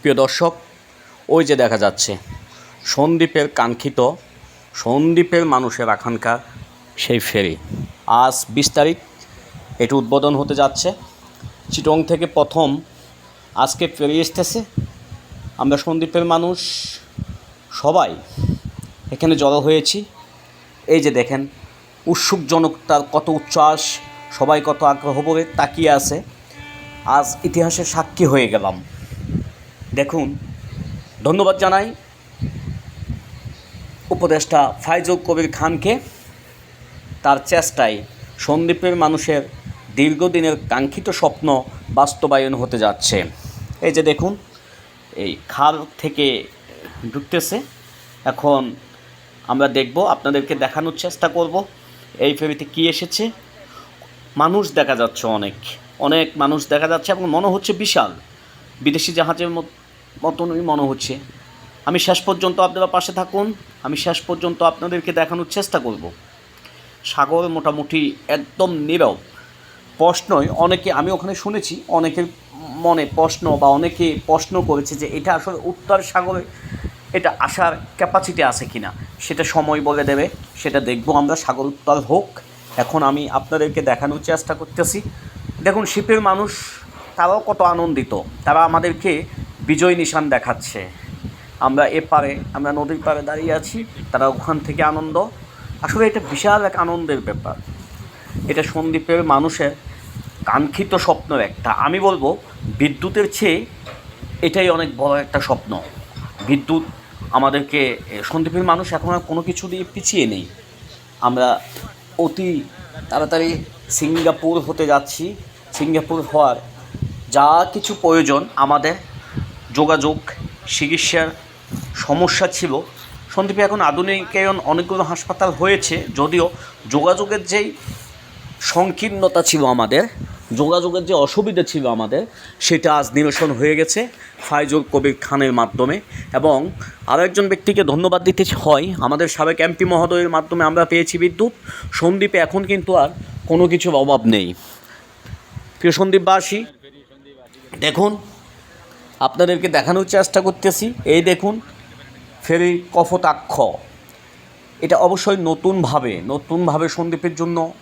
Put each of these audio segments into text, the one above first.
প্রিয় দর্শক, ওই যে দেখা যাচ্ছে সন্দ্বীপের কাঙ্ক্ষিত সন্দ্বীপের মানুষের আকাঙ্ক্ষার সেই ফেরি। আজ বিশ তারিখ, এটি উদ্বোধন হতে যাচ্ছে। চিটং থেকে প্রথম আজকে ফেরি এসতেছে আমরা সন্দ্বীপের মানুষ সবাই এখানে জড়ো হয়েছি। এই যে দেখেন, উৎসুকজনক তার কত উচ্ছ্বাস, সবাই কত আগ্রহ করে তাকিয়ে আছে। আজ ইতিহাসের সাক্ষী হয়ে গেলাম। দেখুন, ধন্যবাদ জানাই উপদেষ্টা ফাইজুল কবির খানকে। তার চেষ্টায় সন্দ্বীপের মানুষের দীর্ঘদিনের কাঙ্ক্ষিত স্বপ্ন বাস্তবায়ন হতে যাচ্ছে। এই যে দেখুন, এই খাল থেকে ঢুকতেছে। এখন আমরা দেখব, আপনাদেরকে দেখানোর চেষ্টা করব, এই ফেরিতে কী এসেছে। মানুষ দেখা যাচ্ছে অনেক অনেক মানুষ দেখা যাচ্ছে এবং মনে হচ্ছে বিশাল। বিদেশি জাহাজের মত- মতনই মনে হচ্ছে। আমি শেষ পর্যন্ত আপনারা পাশে থাকুন। আমি শেষ পর্যন্ত আপনাদেরকে দেখানোর চেষ্টা করব। সাগর মোটামুটি একদম নীরব। প্রশ্নই অনেকে আমি ওখানে শুনেছি, অনেকের মনে প্রশ্ন বা অনেকে প্রশ্ন করেছে যে এটা আসলে উত্তর সাগরে এটা আসার ক্যাপাসিটি আছে কিনা? সেটা সময় বলে দেবে। সেটা দেখব আমরা, সাগর উত্তর হোক। এখন আমি আপনাদেরকে দেখানোর চেষ্টা করতেছি। দেখুন, শিপের মানুষ, তারাও কত আনন্দিত। তারা আমাদেরকে বিজয় নিশান দেখাচ্ছে। আমরা এপারে আমরা নদীর পাড়ে দাঁড়িয়ে আছি, তারা ওখান থেকে আনন্দ। আসলে এটা বিশাল এক আনন্দের ব্যাপার। এটা সন্দ্বীপের মানুষের কাঙ্ক্ষিত স্বপ্নের একটা। আমি বলব, বিদ্যুতের চেয়ে এটাই অনেক বড় একটা স্বপ্ন। বিদ্যুৎ আমাদেরকে সন্দ্বীপের মানুষ এখন আর কোনো কিছু দিয়ে পিছিয়ে নেই। আমরা অতি তাড়াতাড়ি সিঙ্গাপুর হতে যাচ্ছি। সিঙ্গাপুর হওয়ার যা কিছু প্রয়োজন আমাদের যোগাযোগ, চিকিৎসার সমস্যা ছিল। সন্দীপে এখন আধুনিকায়ন অনেকগুলো হাসপাতাল হয়েছে, যদিও যোগাযোগের যেই সংকীর্ণতা ছিল আমাদের, যোগাযোগের যে অসুবিধা ছিল আমাদের, সেটা আজ নিরসন হয়ে গেছে ফাইজুল কবির খানের মাধ্যমে। এবং আরও একজন ব্যক্তিকে ধন্যবাদ দিতে হয়, আমাদের সাবেক এমপি মহোদয়ের মাধ্যমে আমরা পেয়েছি বিদ্যুৎ। সন্দ্বীপে এখন কিন্তু আর কোনো কিছুর অভাব নেই। প্রিয় সন্দীপবাসী, দেখুন আপনাদেরকে দেখানোর চেষ্টা করতেছি। এই দেখুন, ফেরি কফতাক্ষ। এটা অবশ্যই নতুনভাবে নতুনভাবে সন্দীপের জন্য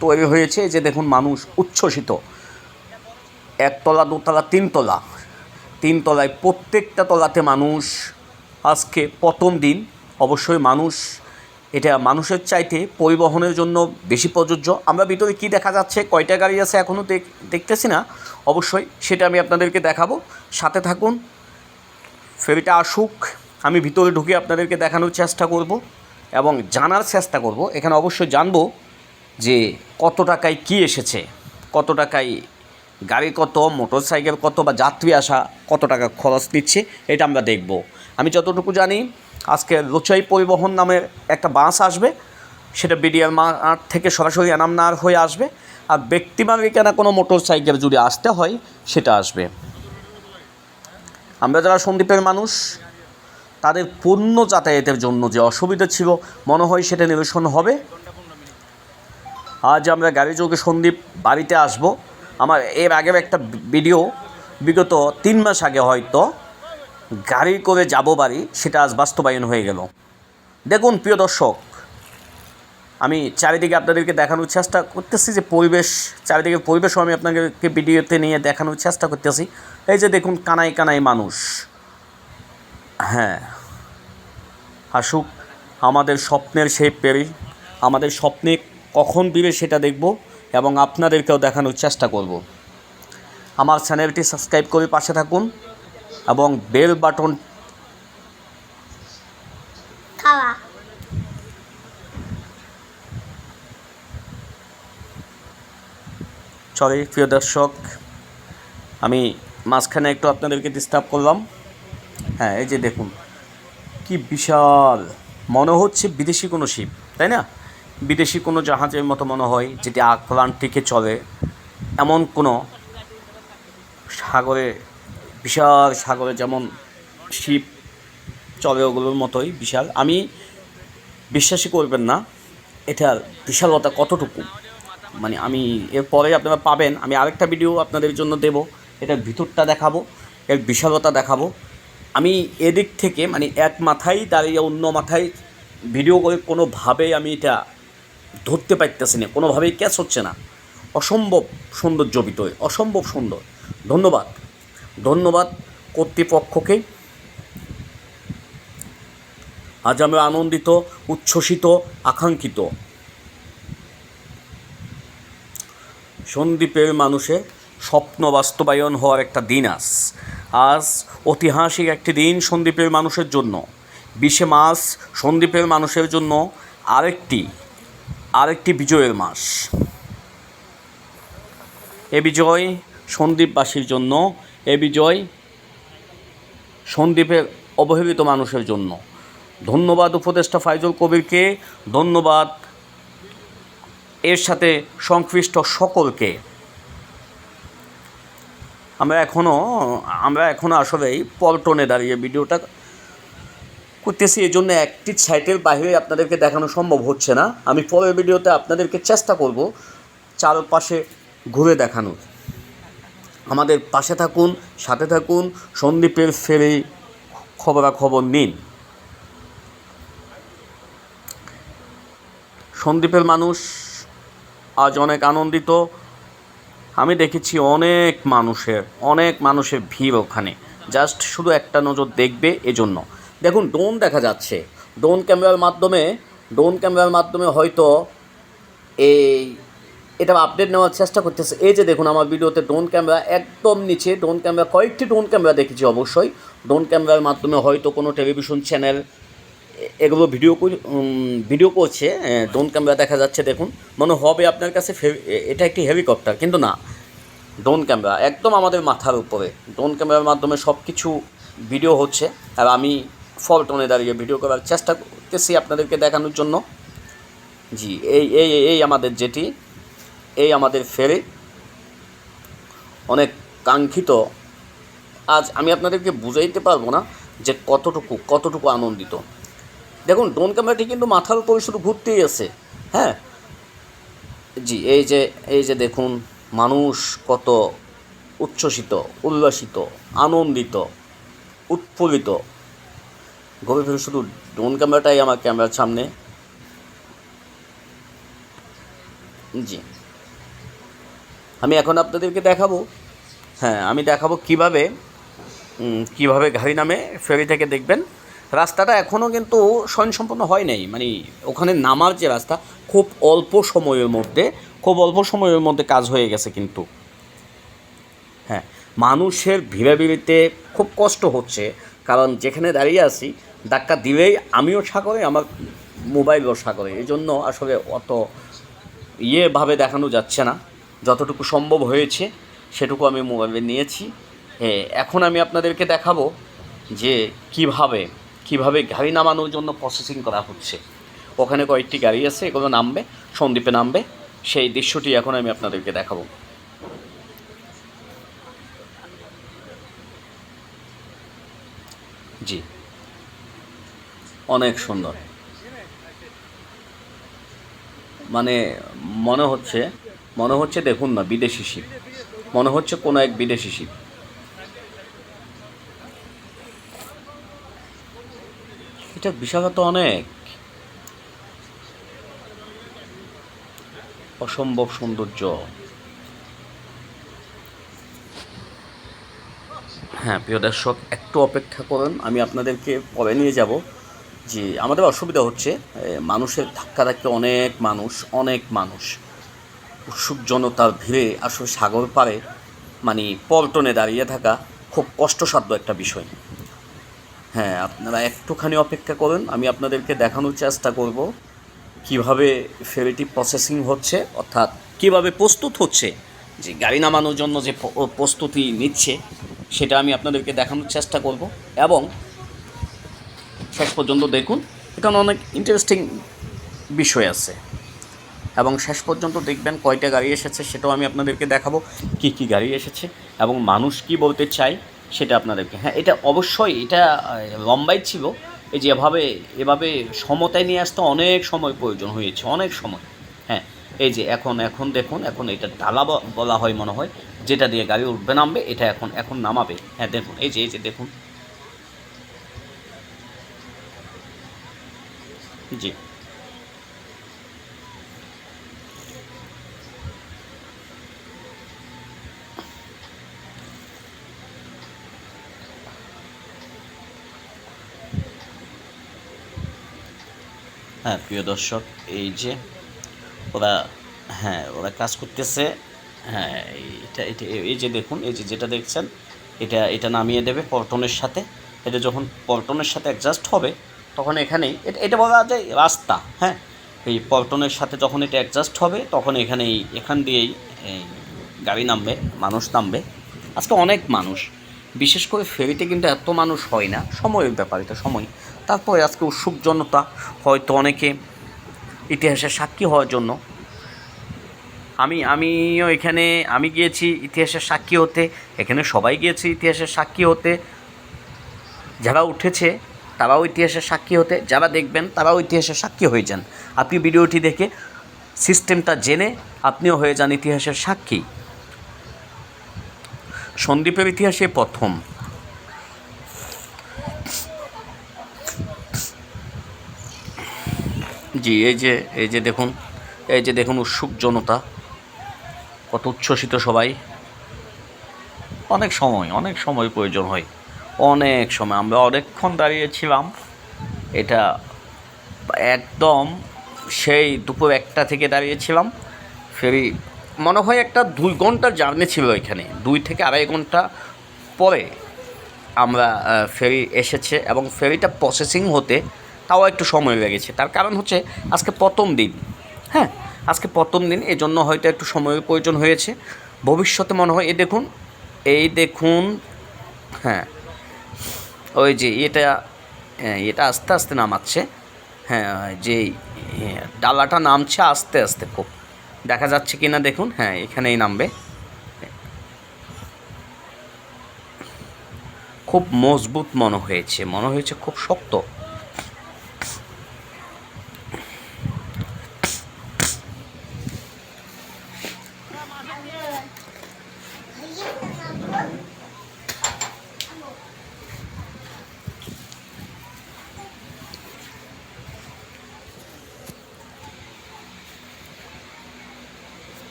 তৈরি হয়েছে। যে দেখুন, মানুষ উচ্ছ্বসিত। একতলা, দোতলা, তিনতলা। তিনতলায় প্রত্যেকটা তলাতে মানুষ আজকে প্রথম দিন। অবশ্যই মানুষ এটা মানুষের চাইতে পরিবহনের জন্য বেশি প্রযোজ্য। আমরা ভিতরে কি দেখা যাচ্ছে, কয়টা গাড়ি আছে এখনও দেখ- দেখতেছি না। অবশ্যই সেটা আমি আপনাদেরকে দেখাবো। সাথে থাকুন, ফেরিটা আসুক, আমি ভিতরে ঢুকে আপনাদেরকে দেখানোর চেষ্টা করব এবং জানার চেষ্টা করব। এখানে অবশ্যই জানব যে কত টাকায় কি এসেছে, কত টাকায় গাড়ি কত মোটর সাইকেল কত বা যাত্রী আসা কত টাকা খরচ নিচ্ছে এটা আমরা দেখব। আমি যতটুকু জানি আজকে লোচাই পরিবহন নামের একটা বাস আসবে। সেটা বিডিআর মাঠ থেকে সরাসরি এনামনার হয়ে আসবে। আর ব্যক্তি মালিকানা কোনো মোটর সাইকেল যদি আসতে হয়, সেটা আসবে। আমরা যারা সন্দীপের মানুষ, তাদের পণ্য যাতায়াতের জন্য যে অসুবিধা ছিল, মনে হয় সেটা নিরসন হবে। আজ আমরা গাড়ি যোগে সন্দীপ বাড়িতে আসব। আমার এর আগের একটা ভিডিও, বিগত তিন মাস আগে হয়তো গাড়ি করে যাব বাড়ি, সেটা আজ বাস্তবায়ন হয়ে গেল। দেখুন, প্রিয় দর্শক, আমি চারিদিকে আপনাদেরকে দেখানোর চেষ্টা করতেছি যে পরিবেশ, চারিদিকে পরিবেশও আমি আপনাদেরকে ভিডিওতে নিয়ে দেখানোর চেষ্টা করতেছি। এই যে দেখুন কানাই কানাই মানুষ। হ্যাঁ। আসুক, আমাদের স্বপ্নের সেই পেরি, আমাদের স্বপ্নে কখন দিবে সেটা দেখব এবং আপনাদেরকেও দেখানোর চেষ্টা করব। আমার চ্যানেলটি সাবস্ক্রাইব করে পাশে থাকুন। এবং বেল বাটন খাওয়া। সরি প্রিয় দর্শক আমি মাঝখানে একটু আপনাদেরকে ডিস্টার্ব করলাম। হ্যাঁ এই যে দেখুন কি বিশাল। মনে হচ্ছে বিদেশি কোনো শিপ তাই না? বিদেশি কোনো জাহাজের মতো মনে হয় যেটি আটলান্টিকে চলে। এমন কোনো সাগরে বিশাল সাগরে যেমন শিপ চলে ওগুলোর মতোই বিশাল। আমি বিশ্বাসই করবেন না, এটার বিশালতা কতটুকু? মানে আমি এরপরে আপনারা পাবেন, আমি আরেকটা ভিডিও আপনাদের জন্য দেব, এটার ভিতরটা দেখাবো, এর বিশালতা দেখাবো। আমি এদিক থেকে মানে এক মাথায় দাঁড়িয়ে অন্য মাথায় ভিডিও করে কোনোভাবেই আমি এটা ধরতে পারতেছি না, কোনোভাবেই ক্যাচ হচ্ছে না। অসম্ভব সৌন্দর্য বিতয় অসম্ভব সুন্দর। ধন্যবাদ। ধন্যবাদ কর্তৃপক্ষকে। আজ আমরা আনন্দিত, উচ্ছ্বসিত, আকাঙ্ক্ষিত। সন্দ্বীপের মানুষের স্বপ্ন বাস্তবায়ন হওয়ার একটা দিন আজ আজ ঐতিহাসিক একটি দিন সন্দীপের মানুষের জন্য। বিশে মাস সন্দ্বীপের মানুষের জন্য আরেকটি আরেকটি বিজয়ের মাস। এ বিজয় সন্দ্বীপবাসীর জন্য এ বিজয় সন্দ্বীপের অবহেলিত মানুষের জন্য। ধন্যবাদ উপদেষ্টা ফাইজুল কবিরকে, ধন্যবাদ এর সাথে সংশ্লিষ্ট সকলকে। আমরা এখনও আমরা এখনও আসলেই পল্টনে দাঁড়িয়ে ভিডিওটা করতেছি এই জন্য একটি সাইটের বাইরে আপনাদেরকে দেখানো সম্ভব হচ্ছে না। আমি পরের ভিডিওতে আপনাদেরকে চেষ্টা করব চারপাশে ঘুরে দেখানোর। আমাদের পাশে থাকুন, সাথে থাকুন, সন্দীপের ফেরি খবরাখবর নিন। সন্দীপের মানুষ আজ অনেক আনন্দিত। আমি দেখেছি অনেক মানুষের অনেক মানুষের ভিড় ওখানে। জাস্ট শুধু একটা নজর দেখবে এজন্য। দেখুন, ড্রোন দেখা যাচ্ছে। ড্রোন ক্যামেরার মাধ্যমে, ড্রোন ক্যামেরার মাধ্যমে হয়তো এই এটা আপডেট নেওয়ার চেষ্টা করতেছে। এই যে দেখুন, আমার ভিডিওতে ড্রোন ক্যামেরা একদম নিচে ড্রোন ক্যামেরা কয়েকটি ড্রোন ক্যামেরা দেখেছি অবশ্যই। ড্রোন ক্যামেরার মাধ্যমে হয়তো কোনো টেলিভিশন চ্যানেল এগুলো ভিডিও ভিডিও করছে। ড্রোন ক্যামেরা দেখা যাচ্ছে, দেখুন। মনে হবে আপনার কাছে এটা একটি হেলিকপ্টার কিন্তু না। ড্রোন ক্যামেরা একদম আমাদের মাথার উপরে। ড্রোন ক্যামেরার মাধ্যমে সব কিছু ভিডিও হচ্ছে। আর আমি ফল ফলটনে দাঁড়িয়ে ভিডিও করার চেষ্টা করতেছি আপনাদেরকে দেখানোর জন্য। জি, এই, এই- এই আমাদের যেটি এই আমাদের ফেরি। অনেক কাঙ্ক্ষিত। আজ আমি আপনাদেরকে বুঝাইতে পারব না যে কতটুকু কতটুকু আনন্দিত। দেখুন, ড্রোন ক্যামেরাটি কিন্তু মাথার উপরে শুধু ঘুরতেই আছে। হ্যাঁ? জি, এই যে এই যে দেখুন, মানুষ কত উচ্ছ্বসিত, উল্লাসিত, আনন্দিত, উৎফুল্লিত। ঘুরে ফিরে শুধু ড্রোন ক্যামেরাটাই আমার ক্যামেরার সামনে। জি। আমি এখন আপনাদেরকে দেখাবো। হ্যাঁ আমি দেখাবো কীভাবে কীভাবে গাড়ি নামে ফেরি থেকে দেখবেন। রাস্তাটা এখনও কিন্তু স্বয়ংসম্পন্ন হয় নাই। মানে ওখানে নামার যে রাস্তা, খুব অল্প সময়ের মধ্যে, খুব অল্প সময়ের মধ্যে কাজ হয়ে গেছে কিন্তু। হ্যাঁ মানুষের ভিড়াভিড়িতে খুব কষ্ট হচ্ছে। কারণ যেখানে দাঁড়িয়ে আছি, ধাক্কা দিলেই আমিও সাগরে আমার মোবাইলও সাগরে এই জন্য আসলে অত ইয়েভাবে দেখানো যাচ্ছে না। যতটুকু সম্ভব হয়েছে, সেটুকু আমি মোবাইলে নিয়েছি। এখন আমি আপনাদেরকে দেখাবো যে কীভাবে কীভাবে গাড়ি নামানোর জন্য প্রসেসিং করা হচ্ছে। ওখানে কয়েকটি গাড়ি আছে, এগুলো নামবে, সন্দ্বীপে নামবে। সেই দৃশ্যটি এখন আমি আপনাদেরকে দেখাবো। জি। অনেক সুন্দর। মানে মনে হচ্ছে মনে হচ্ছে দেখুন না, বিদেশি শিপ। মনে হচ্ছে কোনো এক বিদেশি শিপ। এটা বিশাখা তো অনেক। অসম্ভব সৌন্দর্য। হ্যাঁ প্রিয় দর্শক, একটু অপেক্ষা করুন। আমি আপনাদেরকে পরে নিয়ে যাব যে আমাদের অসুবিধা হচ্ছে মানুষের ধাক্কা ধাক্কা অনেক মানুষ অনেক মানুষ। উৎসুক জনতার ভিড়ে আসলে সাগর পারে মানে পল্টনে দাঁড়িয়ে থাকা খুব কষ্টসাধ্য একটা বিষয়। হ্যাঁ আপনারা একটুখানি অপেক্ষা করুন, আমি আপনাদেরকে দেখানোর চেষ্টা করব কীভাবে ফেরিটি প্রসেসিং হচ্ছে, অর্থাৎ কীভাবে প্রস্তুত হচ্ছে, যে গাড়ি নামানোর জন্য যে প্রস্তুতি নিচ্ছে, সেটা আমি আপনাদেরকে দেখানোর চেষ্টা করব। এবং শেষ পর্যন্ত দেখুন, এখানে অনেক ইন্টারেস্টিং বিষয় আছে। এবং শেষ পর্যন্ত দেখবেন কয়টা গাড়ি এসেছে সেটাও আমি আপনাদেরকে দেখাবো, কি কি গাড়ি এসেছে এবং মানুষ কি বলতে চায় সেটা আপনাদেরকে। হ্যাঁ এটা অবশ্যই, এটা লম্বাই ছিল, এই যে এভাবে এভাবে সমতায় নিয়ে আসতে অনেক সময় প্রয়োজন হয়েছে, অনেক সময়। হ্যাঁ এই যে এখন এখন দেখুন, এখন এটা ডালা বলা হয় মনে হয়, যেটা দিয়ে গাড়ি উঠবে, নামবে, এটা এখন এখন নামাবে। হ্যাঁ দেখুন, এই যে এই যে দেখুন। জি। হ্যাঁ প্রিয় দর্শক, এই যে ওরা হ্যাঁ ওরা কাজ করতেছে হ্যাঁ এটা এটা এই যে দেখুন, এই যে যেটা দেখছেন, এটা এটা নামিয়ে দেবে পল্টনের সাথে। এটা যখন পল্টনের সাথে অ্যাডজাস্ট হবে, তখন এখানেই, এটা এটা বলা যায় রাস্তা হ্যাঁ? এই পল্টনের সাথে যখন এটা অ্যাডজাস্ট হবে, তখন এখানেই, এখান দিয়েই গাড়ি নামবে, মানুষ নামবে। আজকে অনেক মানুষ, বিশেষ করে ফেরিতে কিন্তু এত মানুষ হয় না, সময়ের ব্যাপার, এটা সময়। তারপরে আজকে উৎসুক জনতা হয়তো অনেকে ইতিহাসের সাক্ষী হওয়ার জন্য। আমি, আমিও এখানে, আমি গিয়েছি ইতিহাসের সাক্ষী হতে, এখানে সবাই গিয়েছে ইতিহাসের সাক্ষী হতে। যারা উঠেছে, তারাও ইতিহাসের সাক্ষী হতে। যারা দেখবেন, তারাও ইতিহাসের সাক্ষী হয়ে যান। আপনি ভিডিওটি দেখে সিস্টেমটা জেনে আপনিও হয়ে যান ইতিহাসের সাক্ষী। সন্দীপের ইতিহাসে প্রথম। জি, এই যে এই যে দেখুন, এই যে দেখুন উৎসুক জনতা, কত উচ্ছ্বসিত সবাই। অনেক সময় অনেক সময় প্রয়োজন হয়। অনেক সময়, আমরা অনেকক্ষণ দাঁড়িয়েছিলাম। এটা একদম সেই দুপুর একটা থেকে দাঁড়িয়েছিলাম। ফেরি, মনে হয় একটা দুই ঘণ্টার জার্নি ছিল এখানে। দুই থেকে আড়াই ঘণ্টা পরে আমরা ফেরি এসেছে এবং ফেরিটা প্রসেসিং হতে তাও একটু সময় লেগেছে। তার কারণ হচ্ছে আজকে প্রথম দিন হ্যাঁ? আজকে প্রথম দিন এই জন্য হয়তো একটু সময়ের প্রয়োজন হয়েছে। ভবিষ্যতে মনে হয় এই দেখুন এই দেখুন হ্যাঁ ওই যে এটা হ্যাঁ, এটা আস্তে আস্তে নামাচ্ছে। হ্যাঁ যে হ্যাঁ, ডালাটা নামছে আস্তে আস্তে খুব। দেখা যাচ্ছে কি না দেখুন হ্যাঁ এখানেই নামবে। খুব মজবুত মনে হয়েছে মনে হয়েছে খুব শক্ত।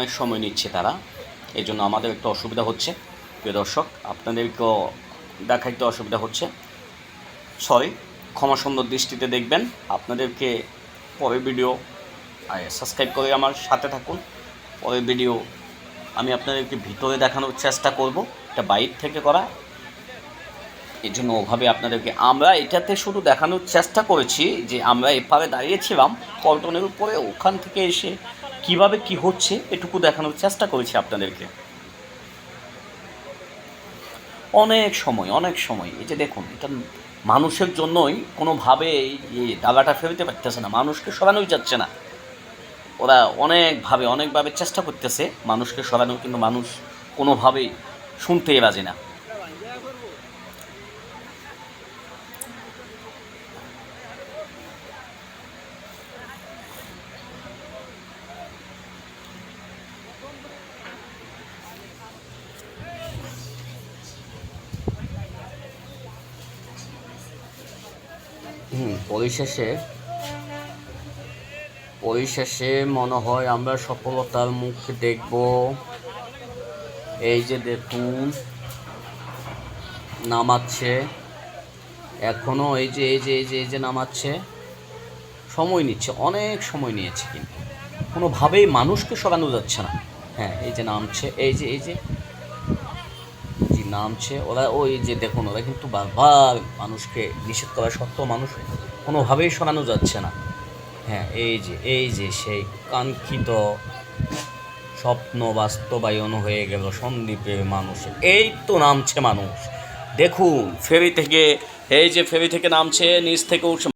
অনেক সময় নিচ্ছে তারা। এই জন্য আমাদের একটু অসুবিধা হচ্ছে। প্রিয় দর্শক, আপনাদেরকেও দেখাইতে অসুবিধা হচ্ছে। সরি ক্ষমা সুন্দর দৃষ্টিতে দেখবেন। আপনাদেরকে পরের ভিডিও সাবস্ক্রাইব করে আমার সাথে থাকুন। পরের ভিডিও আমি আপনাদেরকে ভিতরে দেখানোর চেষ্টা করব। এটা বাইর থেকে করা। এই জন্য ওভাবে আপনাদেরকে আমরা এটাতে শুধু দেখানোর চেষ্টা করেছি যে আমরা এপারে দাঁড়িয়েছিলাম, পল্টনের উপরে, ওখান থেকে এসে কীভাবে কি হচ্ছে এটুকু দেখানোর চেষ্টা করেছি আপনাদেরকে। অনেক সময় অনেক সময়, এই যে দেখুন, এটা মানুষের জন্যই কোনোভাবে এই দাগাটা ফেলতে পারতেছে না, মানুষকে সরানোই যাচ্ছে না। ওরা অনেকভাবে অনেকভাবে চেষ্টা করতেছে মানুষকে সরানো কিন্তু মানুষ কোনোভাবেই শুনতেই রাজি না। পরিশেষে পরিশেষে মনে হয় আমরা সফলতার মুখ দেখব। এই যে দেখুন, নামাচ্ছে। এখনও এই যে এই যে এই যে এই যে নামাচ্ছে, সময় নিচ্ছে, অনেক সময় নিয়েছে কিন্তু। কোনোভাবেই মানুষকে সরানো যাচ্ছে না। হ্যাঁ এই যে নামছে, এই যে এই যে নামছে, ওরা ওই যে দেখুন, ওরা কিন্তু বারবার মানুষকে নিষেধ করা সত্ত্বেও মানুষ কোনোভাবেই সরানো যাচ্ছে না। হ্যাঁ এই যে এই যে সেই কাঙ্ক্ষিত স্বপ্ন বাস্তবায়ন হয়ে গেল সন্দীপের মানুষ এই তো নামছে মানুষ। দেখুন, ফেরি থেকে, এই যে ফেরি থেকে নামছে, নিচ থেকে উঠছে